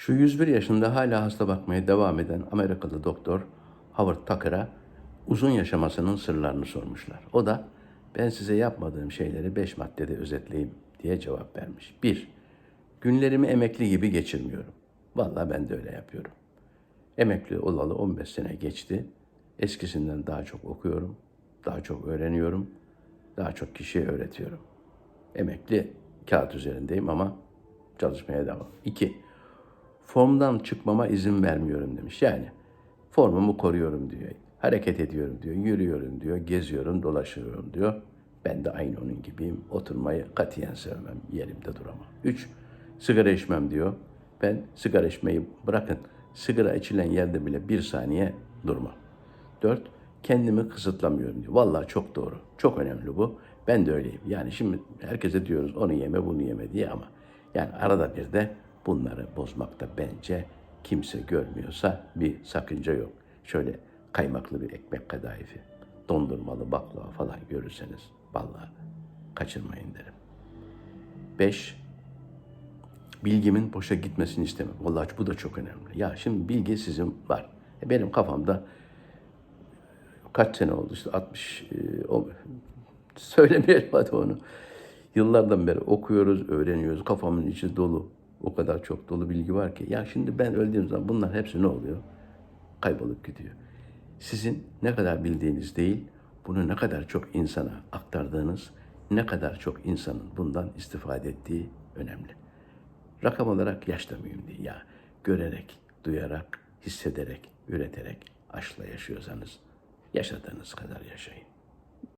Şu 101 yaşında hala hasta bakmaya devam eden Amerikalı doktor Howard Tucker'a uzun yaşamasının sırlarını sormuşlar. O da ben size yapmadığım şeyleri 5 maddede özetleyeyim diye cevap vermiş. 1. Günlerimi emekli gibi geçirmiyorum. Vallahi ben de öyle yapıyorum. Emekli olalı 15 sene geçti. Eskisinden daha çok okuyorum, daha çok öğreniyorum, daha çok kişiye öğretiyorum. Emekli kağıt üzerindeyim ama çalışmaya devam. İki, formdan çıkmama izin vermiyorum demiş. Yani formumu koruyorum diyor. Hareket ediyorum diyor, yürüyorum diyor, geziyorum, dolaşıyorum diyor. Ben de aynı onun gibiyim. Oturmayı katiyen sevmem, yerimde duramam. Üç, sigara içmem diyor. Ben sigara içmeyi bırakın, sigara içilen yerde bile bir saniye durmam. Dört, kendimi kısıtlamıyorum diyor. Vallahi çok doğru. Çok önemli bu. Ben de öyleyim. Yani şimdi herkese diyoruz onu yeme bunu yeme diye ama yani arada bir de bunları bozmakta bence kimse görmüyorsa bir sakınca yok. Şöyle kaymaklı bir ekmek kadayıfı, dondurmalı baklava falan görürseniz vallahi kaçırmayın derim. Beş, bilgimin boşa gitmesini istemem. Vallahi bu da çok önemli. Ya şimdi bilgi sizin var. E Benim kafamda kaç sene oldu işte 60 e, o, söylemeyelim hadi onu. Yıllardan beri okuyoruz, öğreniyoruz. Kafamın içi dolu. O kadar çok dolu bilgi var ki. Ya şimdi ben öldüğüm zaman bunlar hepsi ne oluyor? Kaybolup gidiyor. Sizin ne kadar bildiğiniz değil, bunu ne kadar çok insana aktardığınız, ne kadar çok insanın bundan istifade ettiği önemli. Rakam olarak yaş da mühim değil. Ya görerek, duyarak, hissederek, üreterek aşkla yaşıyorsanız yaşadığınız kadar yaşayın.